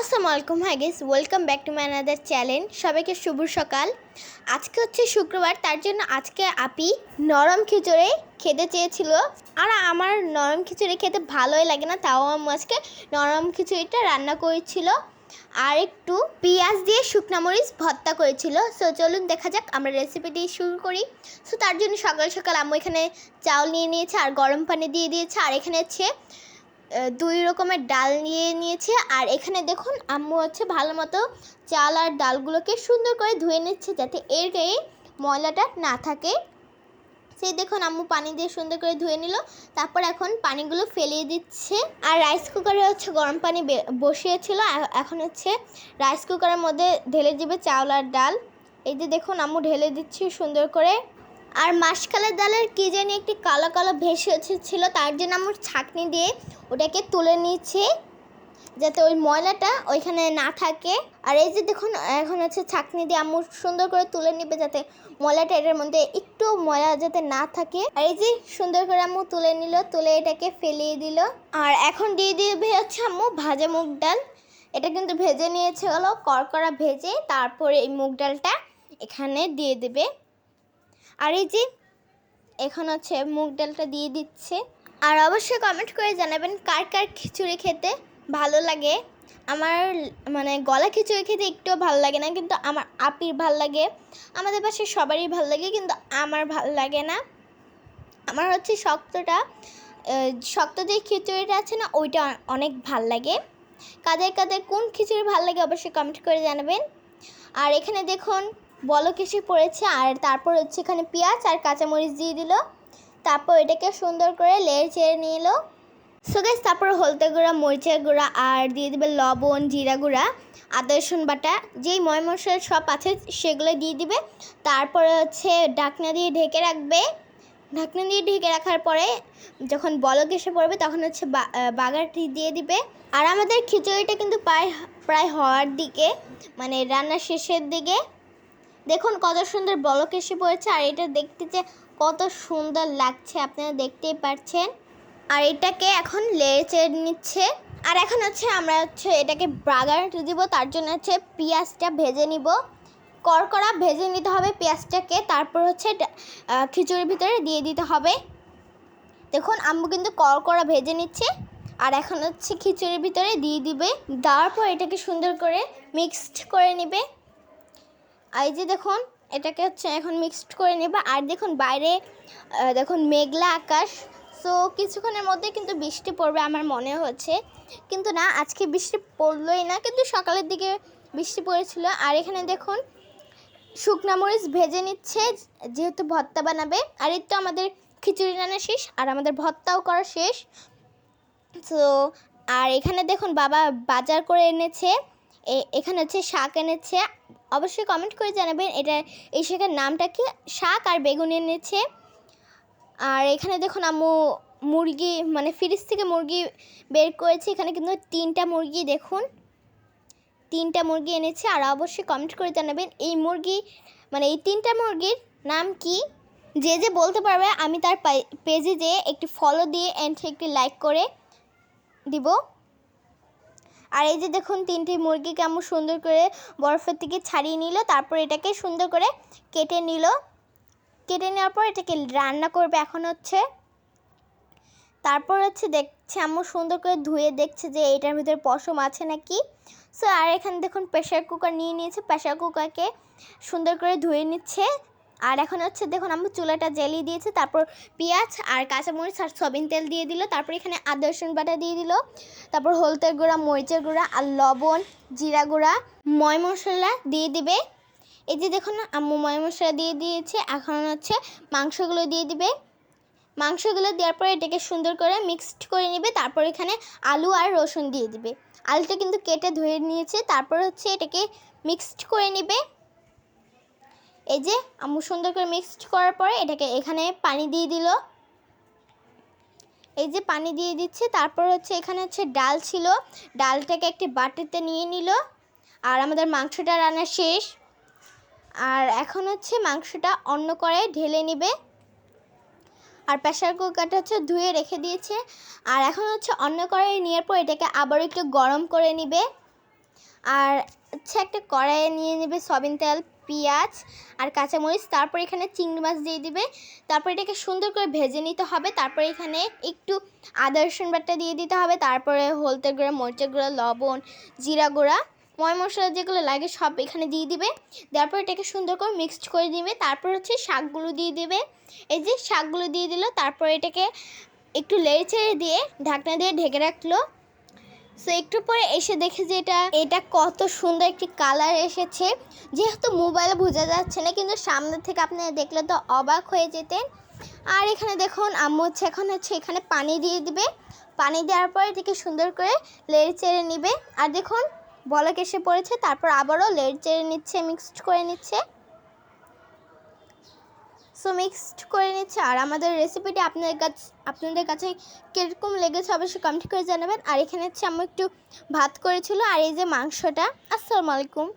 আসসালামু আলাইকুম। Hi guys welcome back to my another channel সবাইকে শুভ সকাল। আজকে হচ্ছে শুক্রবার, তার জন্য আজকে আপি নরম খিচুড়ি খেতে চেয়েছিল। আর আমার নরম খিচুড়ি খেতে ভালোই লাগে না, তাও আমি আজকে নরম খিচুড়িটা রান্না করেছিল। আর একটু পেঁয়াজ দিয়ে শুকনা মরিচ ভর্তা করেছিল। সো চলুন দেখা যাক, আমরা রেসিপিটি শুরু করি। সো তার জন্য সকাল সকাল আমি এখানে চাউল নিয়ে নিয়েছে, আর গরম পানি দিয়ে দিয়েছে, আর এখানে হচ্ছে দুই রকমের ডাল নিয়ে নিয়েছে। আর এখানে দেখুন, আম্মু হচ্ছে ভালো মতো চাল আর ডালগুলোকে সুন্দর করে ধুয়ে নিচ্ছে যাতে এর গায়ে ময়লাটা না থাকে। সেই দেখুন, আম্মু পানি দিয়ে সুন্দর করে ধুয়ে নিল। তারপর এখন পানিগুলো ফেলিয়ে দিচ্ছে। আর রাইস কুকারে হচ্ছে গরম পানি বসিয়েছিল। এখন হচ্ছে রাইস কুকারের মধ্যে ঢেলে দিবে চাউল আর ডাল। এই যে দেখুন, আম্মু ঢেলে দিচ্ছে সুন্দর করে। আর মাসকালের ডালের কি জানি একটি কালো কালো ভেসে ছিল, তার জন্য আমার ছাঁকনি দিয়ে ওটাকে তুলে নিচ্ছে, যাতে ওই ময়লাটা ওইখানে না থাকে। আর এই যে দেখুন, এখন হচ্ছে ছাঁকনি দিয়ে আম্মু সুন্দর করে তুলে নিবে যাতে ময়লাটা এটার মধ্যে একটু ময়লা যাতে না থাকে। আর এই যে সুন্দর করে আম্মু তুলে নিল, তুলে এটাকে ফেলিয়ে দিল। আর এখন দিয়ে দিবে হচ্ছে আম্মু ভাজা মুগ ডাল। এটা কিন্তু ভেজে নিয়েছে হলো করকরা ভেজে তারপরে এই মুগ ডালটা এখানে দিয়ে দেবে। আর এই যে, এখন হচ্ছে মুগ ডালটা দিয়ে দিচ্ছে। আর অবশ্যই কমেন্ট করে জানাবেন কার কার খিচুড়ি খেতে ভালো লাগে। আমার মানে গলা খিচুড়ি খেতে একটুও ভালো লাগে না, কিন্তু আমার আপির ভালো লাগে, আমাদের পাশে সবারই ভালো লাগে, কিন্তু আমার ভালো লাগে না। আমার হচ্ছে শক্তটা শক্ত যে খিচুড়িটা আছে না, ওইটা অনেক ভালো লাগে। কাদের কাদের কোন খিচুড়ি ভালো লাগে অবশ্যই কমেন্ট করে জানাবেন। আর এখানে দেখুন বলক এসে পড়েছে? আর তারপর হচ্ছে এখানে পেঁয়াজ আর কাঁচামরিচ দিয়ে দিল। তারপর এটাকে সুন্দর করে চেড়ে নিয়ে এলো। সো তারপর হলদে গুঁড়া, মরিচের গুঁড়া, আর দিয়ে দিবে লবণ, জিরা গুঁড়া, আদা, রসুন বাটা, যেই ময় মশলা সব আছে সেগুলো দিয়ে দিবে। তারপরে হচ্ছে ঢাকনা দিয়ে ঢেকে রাখবে। ঢাকনা দিয়ে ঢেকে রাখার পরে যখন বলক এসে পড়বে, তখন হচ্ছে বাগারটি দিয়ে দিবে। আর আমাদের খিচুড়িটা কিন্তু প্রায় প্রায় হওয়ার দিকে মানে রান্নার শেষের দিকে। দেখুন কত সুন্দর বলক এসে পড়েছে, আর এটা দেখতে যে কত সুন্দর লাগছে, আপনারা দেখতেই পাচ্ছেন। আর এটাকে এখন লেড়ে চেড়ে নিচ্ছে। আর এখন হচ্ছে আমরা হচ্ছে এটাকে বাগার দিব, তার জন্য হচ্ছে পেঁয়াজটা ভেজে নিব। করকরা ভেজে নিতে হবে পেঁয়াজটাকে, তারপর হচ্ছে খিচুড়ির ভিতরে দিয়ে দিতে হবে। দেখুন, আম্মু কিন্তু করকরা ভেজে নিচ্ছে। আর এখন হচ্ছে খিচুড়ির ভিতরে দিয়ে দিবে। দেওয়ার পর এটাকে সুন্দর করে মিক্সড করে নেবে। এই যে দেখুন, এটাকে হচ্ছে এখন মিক্সড করে নেবে। আর দেখুন, বাইরে দেখুন মেঘলা আকাশ। সো কিছুক্ষণের মধ্যে কিন্তু বৃষ্টি পড়বে আমার মনে হচ্ছে। কিন্তু না, আজকে বৃষ্টি পড়লোই না, কিন্তু সকালের দিকে বৃষ্টি পড়েছিল। আর এখানে দেখুন, শুকনা মরিচ ভেজে নিচ্ছে, যেহেতু ভর্তা বানাবে। আর এই তো আমাদের খিচুড়ি রান্না শেষ, আর আমাদের ভর্তাও করা শেষ। তো আর এখানে দেখুন, বাবা বাজার করে এনেছে। এখানে হচ্ছে শাক এনেছে। অবশ্যই কমেন্ট করে জানাবেন এটা, এই শাকের নামটা কি? শাক আর বেগুন এনেছে। আর এখানে দেখুন আম্মু মুরগি মানে ফ্রিজ থেকে মুরগি বের করেছে। এখানে কিন্তু তিনটা মুরগি দেখুন। তিনটা মুরগি এনেছে। আর অবশ্যই কমেন্ট করে জানাবেন এই মুরগি মানে এই তিনটা মুরগির নাম কি? যে যে বলতে পারবে, আমি তার পেজে যেয়ে একটি ফলো দিয়ে অ্যান্ড একটি লাইক করে দিব। আর এই যে দেখুন, তিনটি মুরগি কেমন সুন্দর করে বরফের থেকে ছাড়িয়ে নিল, তারপর এটাকে সুন্দর করে কেটে নিল। কেটে নেওয়ার পর এটাকে রান্না করবে এখন হচ্ছে। তারপর হচ্ছে দেখছে, আম্মু সুন্দর করে ধুয়ে দেখছে যে এটার ভিতরে পশম আছে নাকি। সো আর এখানে দেখুন প্রেশার কুকার নিয়ে নিয়েছে। প্রেশার কুকারকে সুন্দর করে ধুয়ে নিচ্ছে। আর এখন হচ্ছে দেখুন, আম্মু চুলাটা জ্বালিয়ে দিয়েছে, তারপর পেঁয়াজ আর কাঁচামরিচ আর সয়াবিন তেল দিয়ে দিল, তারপর এখানে আদা, রসুন বাটা দিয়ে দিল, তারপর হলদের গুঁড়া, মরিচের গুঁড়া আর লবণ, জিরা গুঁড়া, ময় মশলা দিয়ে দিবে। এই যে দেখুন, আম্মু ময় মশলা দিয়ে দিয়েছে, এখন হচ্ছে মাংসগুলো দিয়ে দিবে। মাংসগুলো দেওয়ার পরে এটাকে সুন্দর করে মিক্সড করে নেবে, তারপর এখানে আলু আর রসুন দিয়ে দিবে। আলুটা কিন্তু কেটে ধুয়ে নিয়েছে, তারপর হচ্ছে এটাকে মিক্সড করে নেবে। এই যে আম্মু সুন্দর করে মিক্সড করার পরে এটাকে এখানে পানি দিয়ে দিল। এই যে পানি দিয়ে দিচ্ছে, তারপর হচ্ছে এখানে হচ্ছে ডাল ছিল। ডালটাকে একটি বাটিতে নিয়ে নিল। আর আমাদের মাংসটা রান্না শেষ। আর এখন হচ্ছে মাংসটা অন্য করে ঢেলে নেবে। আর প্রেশার কুকারটা হচ্ছে ধুয়ে রেখে দিয়েছে। আর এখন হচ্ছে অন্য করে নেওয়ার পর এটাকে আবার একটু গরম করে নিবে। আর হচ্ছে একটা কড়াইয়ে নিয়ে নেবে সয়াবিন তেল। পেঁয়াজ আর কাঁচামরিচ, তারপর এখানে চিংড়ি মাছ দিয়ে দিবে। তারপর এটাকে সুন্দর করে ভেজে নিতে হবে। তারপরে এখানে একটু আদা, রসুন বাটা দিয়ে দিতে হবে। তারপরে হলদের গুঁড়া, মরিচের গুঁড়া, লবণ, জিরা গুঁড়া ময় মশলা যেগুলো লাগে সব এখানে দিয়ে দিবে। দেওয়ার পর এটাকে সুন্দর করে মিক্সড করে দিবে। তারপর হচ্ছে শাকগুলো দিয়ে দিবে। এই যে শাকগুলো দিয়ে দিল, তারপর এটাকে একটু লেড়ে চেড়ে দিয়ে ঢাকনা দিয়ে ঢেকে রাখল। সো একটু পরে এসে দেখে যে এটা এটা কত সুন্দর একটি কালার এসেছে। যেহেতু মোবাইলে বোঝা যাচ্ছে না, কিন্তু সামনে থেকে আপনারা দেখলে তো অবাক হয়ে যেতেন। আর এখানে দেখুন, আম্মু হচ্ছে এখন হচ্ছে এখানে পানি দিয়ে দিবে। পানি দেওয়ার পর এটাকে সুন্দর করে লেড়ে চেড়ে নিবে। আর দেখুন, বলক এসে পড়েছে, তারপর আবারও লেড়ে চেড়ে নিচ্ছে মিক্সড করে নিচ্ছে। সো মিক্সড করে নিচ্ছে। আর আমাদের রেসিপিটি আপনাদের কাছে আপনাদের কাছে কীরকম লেগেছে অবশ্যই কমেন্ট করে জানাবেন। আর এখানে হচ্ছে আমি একটু ভাত করেছিল। আর এই যে মাংসটা, আসসালামু আলাইকুম।